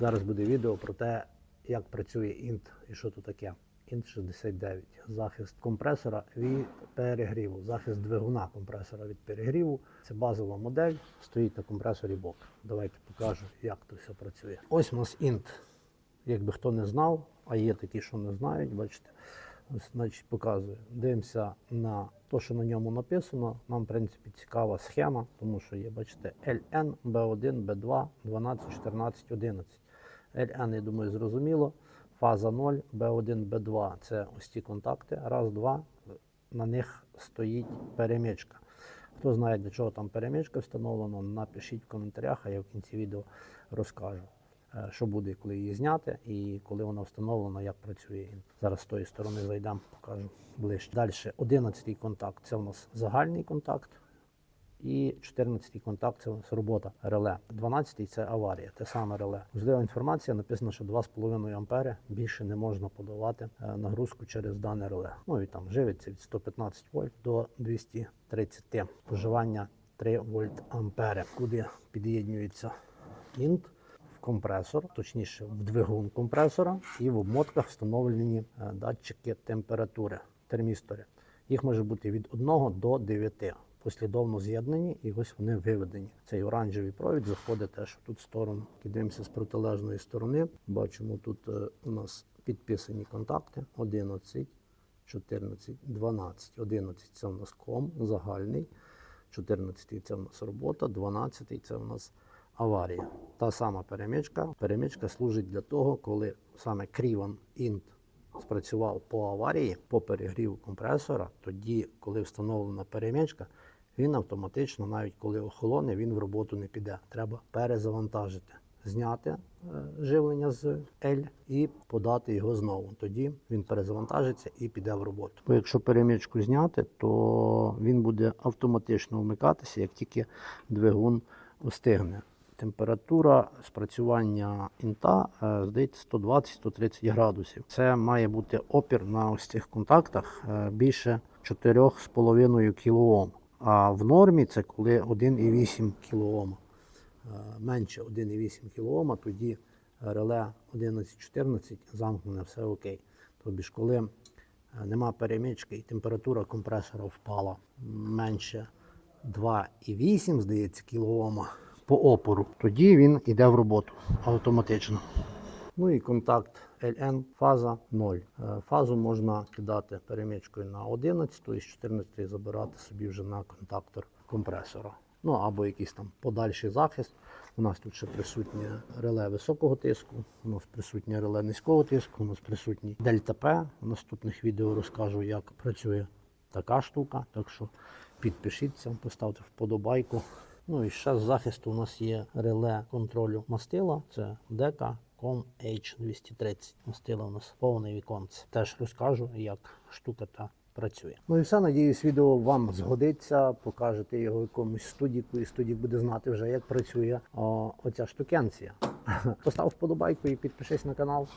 Зараз буде відео про те, як працює інт і що тут таке. Інт 69. Захист компресора від перегріву, захист двигуна компресора від перегріву. Це базова модель, стоїть на компресорі бок. Давайте покажу, як це все працює. Ось у нас інт. Якби хто не знав, а є такі, що не знають, бачите. Значить, показую. Дивимося на те, що на ньому написано. Нам, в принципі, цікава схема, тому що є, бачите, LN, B1, B2, 12, 14, 11. LN, я думаю, зрозуміло. Фаза 0, B1, B2 це ось ці контакти. Раз, два. На них стоїть перемичка. Хто знає, для чого там перемичка встановлена, напишіть в коментарях, а я в кінці відео розкажу, що буде, коли її зняти і коли вона встановлена, як працює. Зараз з тої сторони зайдемо, покажу ближче. Далі 11 контакт це у нас загальний контакт. І 14 контакт це робота реле. 12 це аварія, те саме реле. Важлива інформація, написано, що 2,5 ампери більше не можна подавати е, нагрузку через дане реле. Ну і там живиться від 115 вольт до 230. Споживання 3 вольт ампери, куди під'єднюється інт компресор, точніше в двигун компресора, і в обмотках встановлені е, датчики температури, термістори. Їх може бути від 1 до 9. Послідовно з'єднані, і ось вони виведені. Цей оранжевий провід заходить теж в сторону. Кидаємося з протилежної сторони. Бачимо, тут е, у нас підписані контакти 11, 14, 12. 11 це у нас ком загальний, 14 це у нас робота, 12 це у нас аварія. Та сама перемичка. Перемичка служить для того, коли саме кріван інт спрацював по аварії, по перегріву компресора, тоді, коли встановлена перемичка, він автоматично, навіть коли охолоне, він в роботу не піде. Треба перезавантажити, зняти е, живлення з L і подати його знову. Тоді він перезавантажиться і піде в роботу. Бо якщо перемичку зняти, то він буде автоматично вмикатися, як тільки двигун остигне. Температура спрацювання інта е, здається 120-130 градусів. Це має бути опір на ось цих контактах е, більше 4,5 кОм. А в нормі це коли 1,8 кОм. Е, Менше 1,8 кОм, тоді реле 11-14 замкнене, все окей. Тобі ж коли нема перемички і температура компресора впала менше 2,8, здається, кілоома по опору, тоді він йде в роботу автоматично. Ну і контакт LN фаза 0. Е, Фазу можна кидати перемичкою на 11 і з 14 забирати собі вже на контактор компресора. Ну або якийсь там подальший захист. У нас тут ще присутнє реле високого тиску, у нас присутнє реле низького тиску, у нас присутній Дельта П. В наступних відео розкажу, як працює така штука. Так що підпишіться, поставте вподобайку. Ну і ще з захисту у нас є реле контролю мастила. Це дека COM H230. Мастила у нас повне віконце. Теж розкажу, як штука та працює. Ну і все, надіюсь, відео вам згодиться. Покажете його якомусь студіку, і студік буде знати вже, як працює о, оця штукенція. Постав вподобайку і підпишись на канал.